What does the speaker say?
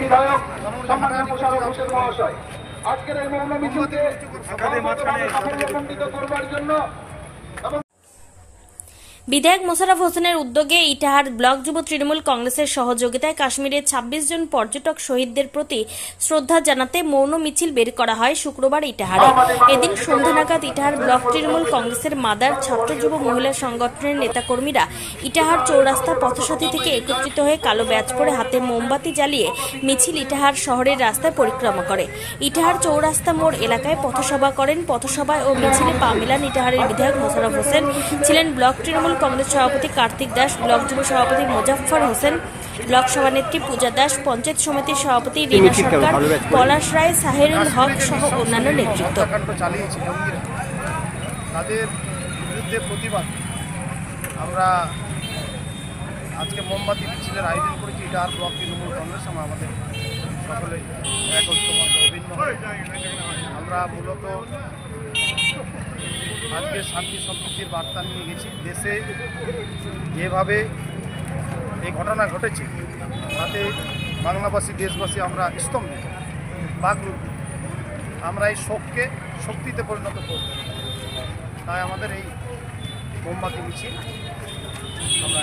বিধায়ক হোসেন মহাশয়। আজকের এই মৌন মিছিলকে সাফল্যমণ্ডিত করবার জন্য বিধায়ক মোশারফ হোসেনের উদ্যোগে ইটাহার ব্লক যুব তৃণমূল কংগ্রেসের সহযোগিতায় কাশ্মীরের ২৬ জন পর্যটক শহীদদের প্রতি শ্রদ্ধা জানাতে মৌন মিছিল বের করা হয় শুক্রবার ইটাহারে। এদিন সন্ধ্যা নাগাদ ইটাহার ব্লক তৃণমূল কংগ্রেসের মাদার ছাত্র যুব মহিলা সংগঠনের নেতাকর্মীরা ইটাহার চৌরাস্তা পথসাথী থেকে একত্রিত হয়ে কালো ব্যাচ পরে হাতে মোমবাতি জ্বালিয়ে মিছিল ইটাহার শহরের রাস্তায় পরিক্রমা করে। ইটাহার চৌরাস্তা মোড় এলাকায় পথসভা করেন পথসভায় ও মিছিলে পা মেলান ইটাহারের বিধায়ক মোশাররফ হোসেন। ছিলেন ব্লক তৃণমূল কংগ্রেস সভাপতি কার্তিক দাস ব্লক যুব সভাপতি মোজাফফর হোসেন ব্লক সভানেত্রী পূজা দাস পঞ্চায়েত সমিতির সভাপতি রীনা সরকার পলাশ রায় সাহেরুল হক সহ অন্যান্য নেতৃত্ব। তাদের বিরুদ্ধে প্রতিবাদ। আমরা আজকে মোমবাতি মিছিলের আয়োজন করেছি এটা আর ব্লক তৃণমূল কংগ্রেস আমরা আমাদের সকলে এক ঐক্যবদ্ধ অভিন্ন। আমরা মূলত আজকে শান্তি সম্প্রীতির বার্তা নিয়ে গেছি। দেশে যেভাবে এই ঘটনা ঘটেছে, তাতে বাংলাভাষী দেশবাসী আমরা স্তম্ভে বাকরুদ্ধ আমরা এই শোককে শক্তিতে পরিণত করব। তাই আমাদের এই মোমবাতি মিছিল আমরা।